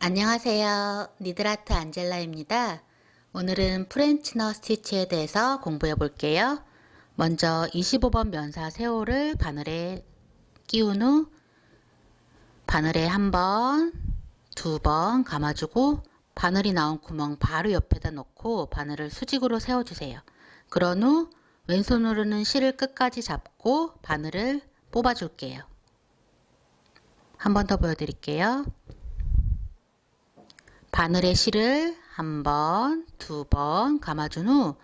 안녕하세요. 니드라트 안젤라입니다. 오늘은 프렌치너 스티치에 대해서 공부해 볼게요. 먼저 25번 면사 세호를 바늘에 끼운 후 바늘에 한 번, 두 번 감아주고 바늘이 나온 구멍 바로 옆에다 놓고 바늘을 수직으로 세워주세요. 그런 후 왼손으로는 실을 끝까지 잡고 바늘을 뽑아줄게요. 한 번 더 보여드릴게요. 바늘에 실을 한 번, 두 번 감아준 후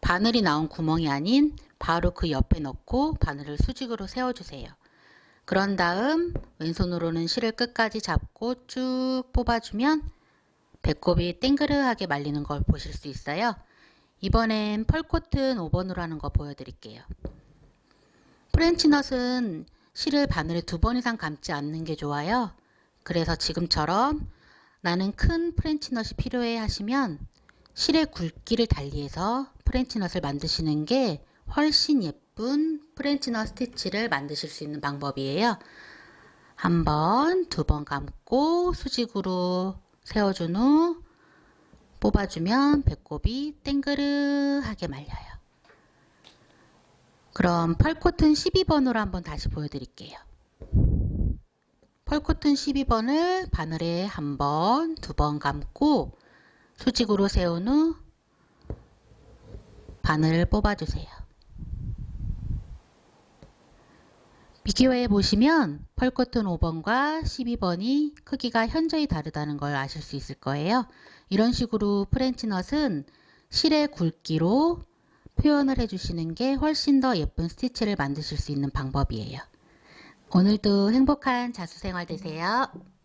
바늘이 나온 구멍이 아닌 바로 그 옆에 넣고 바늘을 수직으로 세워주세요. 그런 다음 왼손으로는 실을 끝까지 잡고 쭉 뽑아주면 배꼽이 땡그르하게 말리는 걸 보실 수 있어요. 이번엔 펄코튼 5번으로 하는 거 보여드릴게요. 프렌치넛은 실을 바늘에 두 번 이상 감지 않는 게 좋아요. 그래서 지금처럼 나는 큰 프렌치넛이 필요해 하시면 실의 굵기를 달리해서 프렌치넛을 만드시는 게 훨씬 예쁜 프렌치넛 스티치를 만드실 수 있는 방법이에요. 한 번, 두 번 감고 수직으로 세워준 후 뽑아주면 배꼽이 땡그르하게 말려요. 그럼 펄코튼 12번으로 한번 다시 보여드릴게요. 펄코튼 12번을 바늘에 한 번, 두 번 감고 수직으로 세운 후 바늘을 뽑아주세요. 비교해 보시면 펄코튼 5번과 12번이 크기가 현저히 다르다는 걸 아실 수 있을 거예요. 이런 식으로 프렌치넛은 실의 굵기로 표현을 해주시는 게 훨씬 더 예쁜 스티치를 만드실 수 있는 방법이에요. 오늘도 행복한 자수생활 되세요.